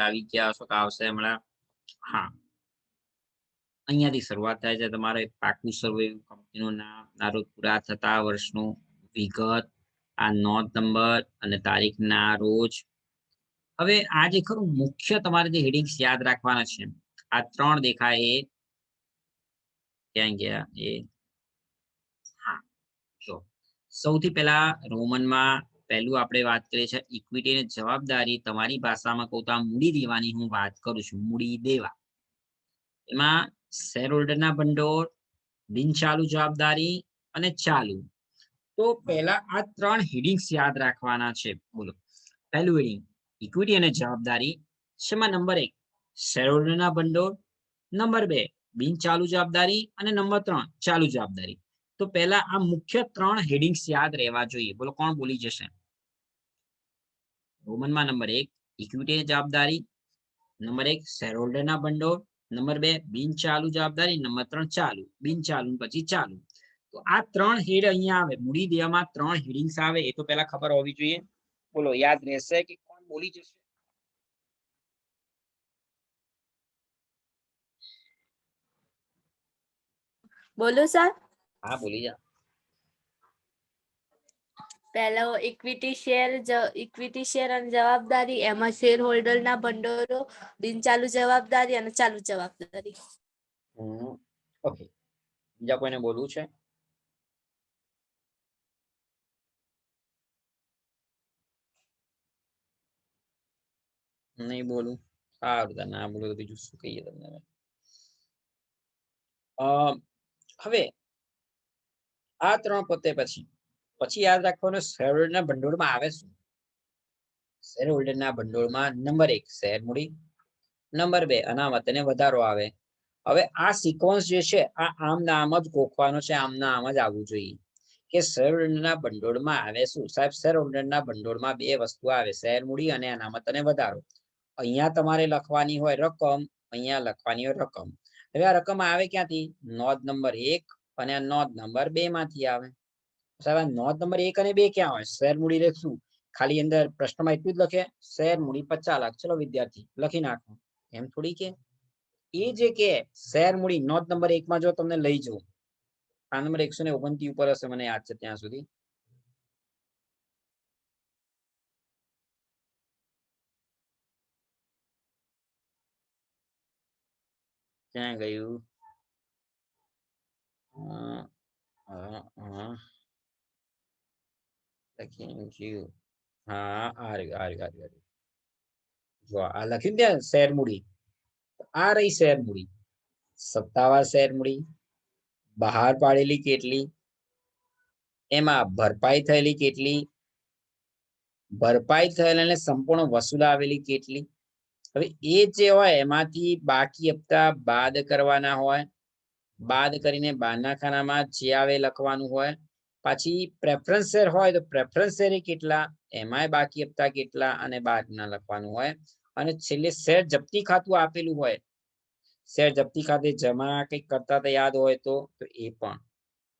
આવી ગયા હશો આવશે હમણાં? હા. અહીંયાથી શરૂઆત થાય છે. તમારે પાકું સર્વે કંપનીનું નામ તારું પૂરા થતા, વર્ષનું વિગત, આ નોંધ નંબર અને તારીખના રોજ. હવે આ જે ખરું મુખ્ય તમારે જે હેડિંગ્સ યાદ રાખવાના છે, આ ત્રણ દેખાય. એ ક્યાં ગયા? એ હા. જો. સૌથી પહેલા રોમનમાં પહેલું આપણે વાત કરીએ છીએ ઇક્વિટી જવાબદારી. તમારી ભાષામાં કહું તો આ મૂડી દેવાની હું વાત કરું છું, મૂડી દેવા. એમાં શેર હોલ્ડરના ભંડોળ બિનચાલુ જવાબદારી અને ચાલુ. તો પહેલા આ ત્રણ હેડિંગ્સ યાદ રાખવાના છે. બોલો. પહેલું હેડિંગ ઇક્વિટી અને જવાબદારી. શેમાં નંબર એક શેર હોલ્ડરના ભંડોળ. નંબર બે બિનચાલુ જવાબદારી. અને નંબર ત્રણ, ચાલુ જવાબદારી. તો પહેલા આ મુખ્ય ત્રણ હેડિંગ્સ યાદ રહેવા જોઈએ. બોલો, કોણ બોલી જશે? રોમનમાં નંબર એક ઇક્વિટીની જવાબદારી નંબર એક શેરહોલ્ડરના ભંડોળ નંબર બે બિનચાલુ જવાબદારી નંબર ત્રણ ચાલુ બિનચાલુ પછી ચાલુ. તો આ ત્રણ હેડ અહીંયા આવે મૂડી દેવામાં ત્રણ હેડિંગ્સ આવે એ તો પહેલા ખબર હોવી જોઈએ. બોલો યાદ રહેશે કે કોણ બોલી જશે? બોલો સર હા બોલી જા પહેલો ઇક્વિટી શેર ઇક્વિટી શેર અને જવાબદારી એમાં શેર હોલ્ડર ના ભંડોળો બિનચાલુ જવાબદારી અને ચાલુ જવાબદારી. ઓકે બીજા કોઈને બોલવું છે? નહીં બોલું. સારું તને ના બોલું તો બીજું શું કહીએ તમને હવે? હવે આ ત્રણ પતે પછી પછી યાદ રાખવાનું શેર ભંડોળમાં આવે શું? શેર ભંડોળમાં નંબર એક શેર મૂડી. નંબર બે અનામત અને વધારો આવે. હવે આ સિક્વન્સ જે છે, આ આમના આમ જ ગોખવાનો છે, આમના આમ જ આવવું જોઈએ. કે શેર ભંડોળમાં આવે શું? સાહેબ શેર ભંડોળમાં બે વસ્તુ આવે શેર મૂડી અને અનામત અને વધારો. અહીંયા તમારે લખવાની હોય રકમ, અહીંયા લખવાની હોય રકમ. હવે આ રકમ આવે ક્યાંથી? નોંધ નંબર એક અને નોંધ નંબર બે માંથી આવે. સાહેબ નોંધ નંબર એક અને બે ક્યાં હોય? શેર મૂડી લખશું. ખાલી અંદર પ્રશ્નમાં એટલું જ લખે શેર મૂડી પચાસ લાખ. ચલો વિદ્યાર્થી લખી નાખો. એમ થોડી કે? એ જે કે શેર મૂડી નોંધ નંબર એક માં જો તમને લઈ જવું આ નંબર એકસો ને ઓગણતી ઉપર હશે મને યાદ છે ત્યાં સુધી. ક્યાં ગયું? અ, અ. લખી ગયું હા આ રહ્યું આ રહ્યું આ રહ્યું, જો આ લખ્યું ને ત્યાં શેર મૂડી. આ રહી શેર મૂડી. સત્તાવાર શેર મૂડી. બહાર પાડેલી કેટલી? એમાં ભરપાઈ થયેલી કેટલી? ભરપાઈ થયેલ અને સંપૂર્ણ વસૂલ આવેલી કેટલી? હવે એ જે હોય એમાંથી બાકી હપ્તા બાદ કરવાના હોય. બાદ કરીને બહારના ખાનામાં જે આવે લખવાનું હોય. પછી પ્રેફરન્સ શેર હોય તો પ્રેફરન્સ શેર કેટલા? એમાંય બાકી હપ્તા કેટલા અને બાદના લખવાનું હોય. અને છેલ્લે શેર જપ્તી ખાતું આપેલું હોય. શેર જપ્તી ખાતે જમા કંઈક કરતા તો યાદ હોય તો એ પણ.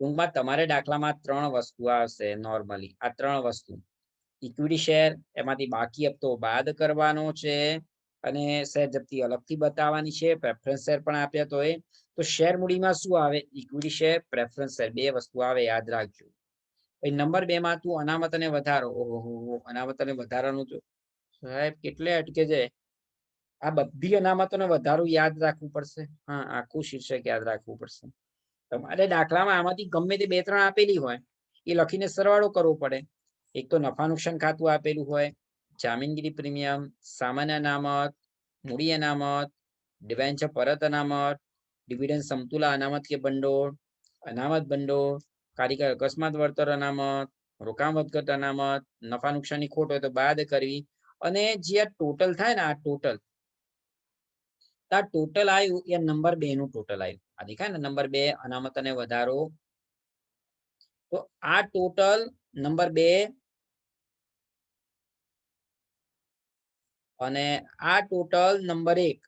ટૂંકમાં તમારે દાખલામાં ત્રણ વસ્તુ આવશે નોર્મલી આ ત્રણ વસ્તુ. ઇક્વિટી શેર એમાંથી બાકી હપ્તો બાદ કરવાનો છે. અને શેર જપ્તી અલગથી બતાવવાની છે પ્રેફરન્સ શેર પણ આપ્યા તો એ. તો શેર મૂડીમાં શું આવે? ઇક્વિટી શેર પ્રેફરન્સ શેર બે વસ્તુ આવે, યાદ રાખજો. પછી નંબર બે માં તું અનામત અને વધારો. ઓહો અનામત અને વધારાનું તો સાહેબ, કેટલે અટકે છે? આ બધી અનામતોને વધારું યાદ રાખવું પડશે. હા, આખું શીર્ષક યાદ રાખવું પડશે. તમારે દાખલામાં આમાંથી ગમે તે બે, ત્રણ આપેલી હોય, એ લખીને સરવાળો કરવો પડે. એક તો નફા નુકસાન ખાતું આપેલું હોય જામીનગીરી પ્રીમિયમ, સામાન્ય અનામત, મૂડી અનામત ડિવેન્ચર પરત અનામત, ડિવિડન્ડ સમતુલા અનામત કે ભંડોળ અનામત ભંડોળ કારીગર અકસ્માત વળતર અનામત, રોકાણ વધઘટ અનામત, નફા નુકસાનની ખોટ હોય તો બાદ કરવી અને જે આ ટોટલ થાય ને આ ટોટલ આ ટોટલ આવ્યું એ નંબર બે નું ટોટલ આવ્યું. આ દેખાય ને નંબર બે અનામત અને વધારો. તો આ ટોટલ નંબર બે અને આ ટોટલ નંબર એક.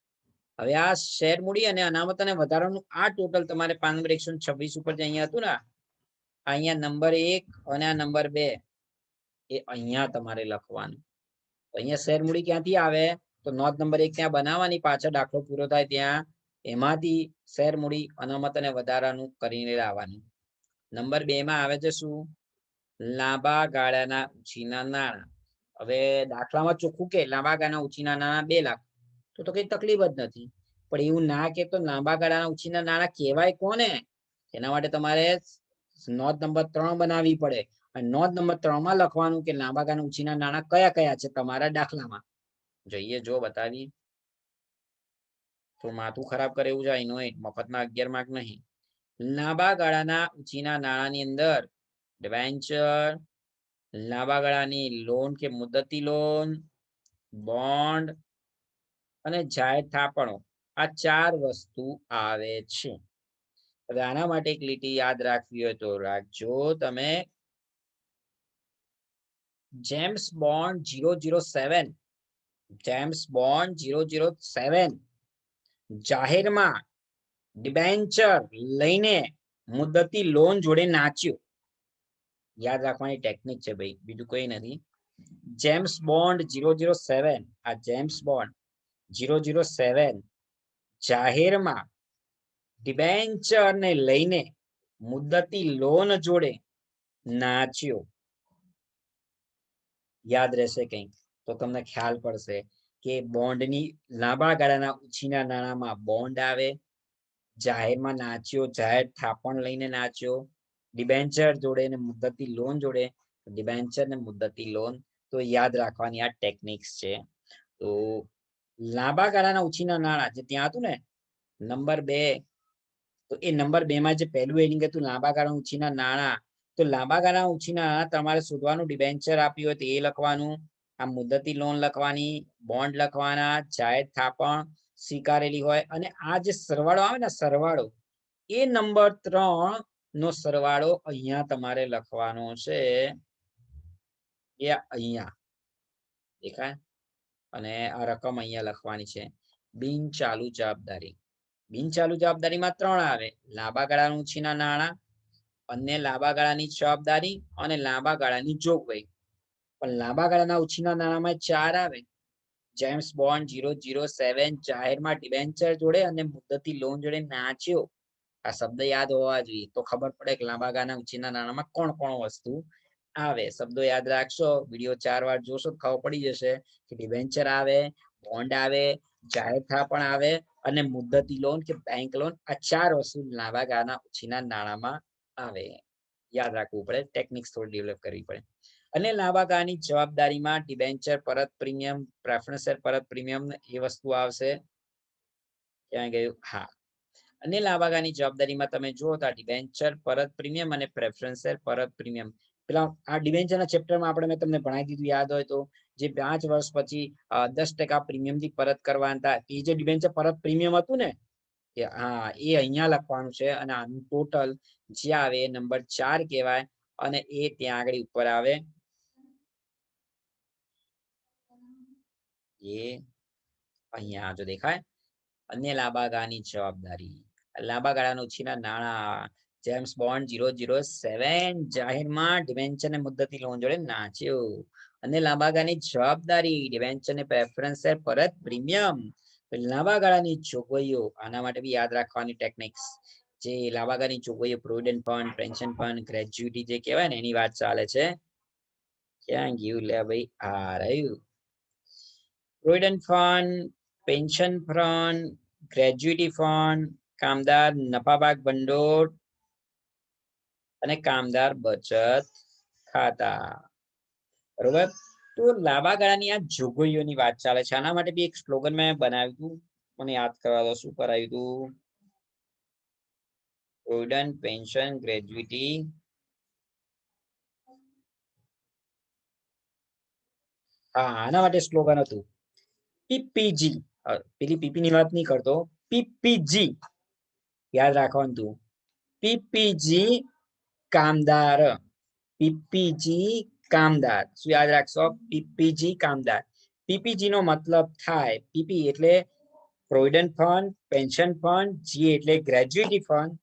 હવે આ શેર મૂડી અને અનામત અને વધારાનું આ ટોટલ તમારે પાન નંબર એકસો છવ્વીસ ઉપર જે અહીંયા હતું ને, અહીંયા નંબર એક અને આ નંબર બે એ અહીંયા તમારે લખવાનું. અહીંયા શેર મૂડી ક્યાંથી આવે? તો નોંધ નંબર એક ત્યાં બનાવવાની, પાછળ દાખલો પૂરો થાય ત્યાં. એમાંથી શેર મૂડી, અનામત અને વધારાનું કરીને લાવવાનું. નંબર બે માં આવે છે શું? લાંબા ગાળાના ઉછીના નાણાં. હવે દાખલામાં ચોખ્ખું કે, લાંબા ગાળાના ઉછીના નાણાં બે લાખ. તો તો કઈ તકલીફ જ નથી. પણ એવું ના કે તો લાંબા ગાળાના ઉછીના નાણાં કહેવાય કોને? એના માટે તમારે નોંધ નંબર ત્રણ બનાવવી પડે. અને નોંધ નંબર ત્રણમાં લખવાનું કે લાંબા ગાળાના ઉછીના નાણાં કયા કયા છે તમારા દાખલામાં. જોઈએ, જો બતાવીએ. તો માથું ખરાબ કરે એવું જાય નો મફતમાં અગિયાર માર્ક નહીં. લાંબા ગાળાના ઉછીના નાણાંની અંદર ડિવેન્ચર લાંબા ગાળાની લોન કે મુદતી લોન બોન્ડ અને જાહેર થાપણો. આ ચાર વસ્તુ આવે છે. હવે આના માટે એક લીટી યાદ રાખવી હોય તો રાખજો. તમે James Bond zero zero seven, James Bond zero zero seven, જાહેરમાં ડિબેન્ચર લઈને મુદતી લોન જોડે નાચ્યો. યાદ રાખવાની ટેકનિક છે ભાઈ, બીજું કઈ નથી. James Bond zero zero seven, આ James Bond zero zero seven જાહેરમાં ડિબેન્ચરને લઈને મુદ્દતી લોન જોડે નાચ્યો. યાદ રહેશે કંઈક. તો તમને ખ્યાલ પડશે કે બોન્ડની લાંબા ગાળાના ઉછીના નાણામાં બોન્ડ આવે, જાહેરમાં નાચ્યો, જાહેર થાપણ લઈને નાચ્યો ડિબેન્ચર જોડે ને મુદ્દતી લોન જોડે ડિબેન્ચર ને મુદ્દતી લોન તો યાદ રાખવાની આ ટેકનિક્સ છે. તો લાંબા ગાળાના ઉછીના નાણાં જે ત્યાં હતું ને, નંબર બે, તો એ નંબર બે માં જે પહેલું હેડિંગ હતું લાંબા ગાળાના ઉછીના નાણાં, તો લાંબા ગાળાના ઉછીના તમારે શોધવાનું ડિબેન્ચર આપ્યું હોય તો એ લખવાનું, આ મુદ્દતી લોન લખવાની બોન્ડ લખવાના, જાહેર થાપણ સ્વીકારેલી હોય અને આ જે સરવાળો આવે ને સરવાળો, એ નંબર ત્રણ નો સરવાળો અહીંયા તમારે લખવાનો છે એ અહીંયા. દેખાય? અને આ રકમ અહીંયા લખવાની છે. બિન ચાલુ જવાબદારી. બિન ચાલુ જવાબદારીમાં ત્રણ આવે. લાંબા ગાળાનું ઉછીના નાણાં, અને લાંબા ગાળાની જવાબદારી, અને લાંબા ગાળાની જોગવાઈ. પણ લાંબા ગાળાના ઉછીના નાણામાં ચાર આવે. James Bond zero zero seven જાહેરમાં ડિબેન્ચર જોડે અને મુદ્દતી લોન જોડે નાચ્યો. આ શબ્દ યાદ હોવા જોઈએ. તો ખબર પડે કે લાંબા ગાના ઉછીના નાણાંમાં કોણ કોણ વસ્તુ આવે. શબ્દો યાદ રાખશો, વીડિયો ચાર વાર જોશો ખબર પડી જશે કે ડિબેન્ચર આવે બોન્ડ આવે જાહેર થાપણ આવે અને મુદ્દતી લોન કે બેંક લોન આ ચાર વસ્તુ લાંબા ગાના ઉછીના નાણામાં આવે. યાદ રાખવું પડે. ટેકનિક્સ થોડી ડેવલપ કરવી પડે. અને લાંબા ગાની જવાબદારીમાં ડિબેન્ચર પરત પ્રીમિયમ પ્રેફરન્સ પરત પ્રીમિયમ એ વસ્તુ આવશે. ક્યાં ગયું? હા. અને લાંબા જવાબદારીમાં તમે જુઓ તો ડિબેન્ચર પરત પ્રીમિયમ અને પ્રેફરન્સ પરત પ્રીમિયમ પેલા આ ડિબેન્ચરના ચેપ્ટરમાં આપણે મેં તમને ભણાવી દીધું, યાદ હોય તો, જે પાંચ વર્ષ પછી દસ ટકા પ્રીમિયમથી પરત કરવાના હતા. એ જે ડિબેન્ચર પરત પ્રીમિયમ હતું ને કે હા, એ અહીંયા લખવાનું છે અને આનું ટોટલ જે આવે એ નંબર ચાર કહેવાય અને એ ત્યાં આગળ ઉપર આવે. એ અહીંયા જો દેખાય. અન્ય લાબાગાની જવાબદારી. લાંબા ગાળાના ઉછીના નાણાં. James Bond zero zero seven જાહેરમાં ડિવેન્ચર ને મુદ્દતી લોન જોડે નાચ્યું. અને લાંબા ગાળાની જવાબદારી ડિવેન્ચર ને પ્રેફરન્સ પરત પ્રીમિયમ. લાંબા ગાળાની જોગવાઈઓ, આના માટે બી યાદ રાખવાની ટેકનિક્સ. જે લાંબા ગાળાની જોગવાઈઓ provident fund, pension fund, gratuity જે કહેવાય ને, એની વાત ચાલે છે. ક્યાં ગયું લે ભાઈ? આ રહ્યું. Provident fund, pension fund, gratuity fund કામદાર નફાભાગ ભંડોળ અને કામદાર બચત ખાતા. બરોબર? તો લાંબા ગાળાની આ જોગવાઈઓની વાત ચાલે છે. આના માટે બી એક સ્લોગન મેં બનાવ્યું હતું. મને યાદ કરવા દો, શું કરાવ્યું હતું? પ્રોવિડન્ટ પેન્શન ગ્રેજ્યુટી હા, આના માટે સ્લોગન હતું. પીપીજી પેલી પીપી ની વાત નહીં કરતો. પીપીજી. યાદ રાખવાનું. પીપીજી કામદાર. પીપીજી કામદાર. શું યાદ રાખશો? પીપીજી કામદાર. પીપીજી નો મતલબ થાય પીપી એટલે provident fund, pension fund, G એટલે ગ્રેજ્યુટી ફંડ,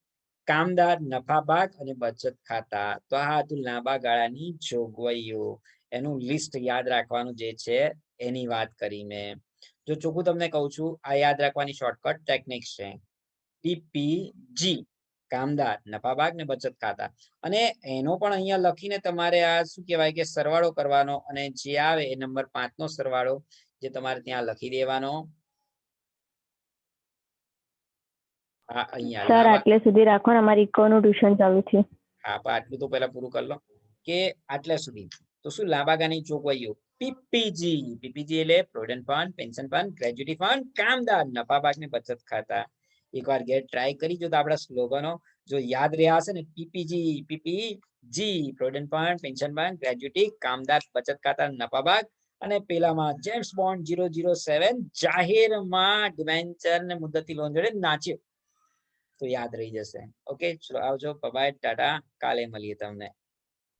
કામદાર નફા ભાગ અને બચત ખાતા. તો આ હતું લાંબા ગાળાની જોગવાઈઓ. એનું લિસ્ટ યાદ રાખવાનું જે છે એની વાત કરી મેં જો ચોખ્ખું તમને કહું છું, આ યાદ રાખવાની શોર્ટકટ ટેકનિક છે. પીપીજી કામદાર નફાભાગ ને બચત ખાતા. અને એનો પણ અહીંયા લખીને તમારે આ શું કહેવાય કે સરવાળો કરવાનો અને જે આવે એ નંબર પાંચ નો સરવાળો જે તમારે ત્યાં લખી દેવાનો. સર આટલે સુધી રાખો ને અમારી ઇકોનું ટ્યુશન ચાલુ છે હા પણ આટલું તો પહેલા પૂરું કરી લો. કે આટલા સુધી. તો શું લાંબા ગાની જોગવાઈઓ પીપીજી પીપીજી એટલે provident fund pension fund gratuity fund કામદાર નફા ભાગ ને બચત ખાતા. એકવાર ઘેર ટ્રાય કરી. જો તો આપણા સ્લોગનો જો યાદ રહ્યા હશે ને PPG PPG provident fund pension fund gratuity કામદાર બચત ખાતા નફાબાગ અને પેલામાં James Bond zero zero seven જાહેરમાં ડિવેન્ચર ને મુદ્દતી લોન જોડે નાચ્યો. તો યાદ રહી જશે. ઓકે આવજો. બાય ટાટા કાલે મળીએ તમને.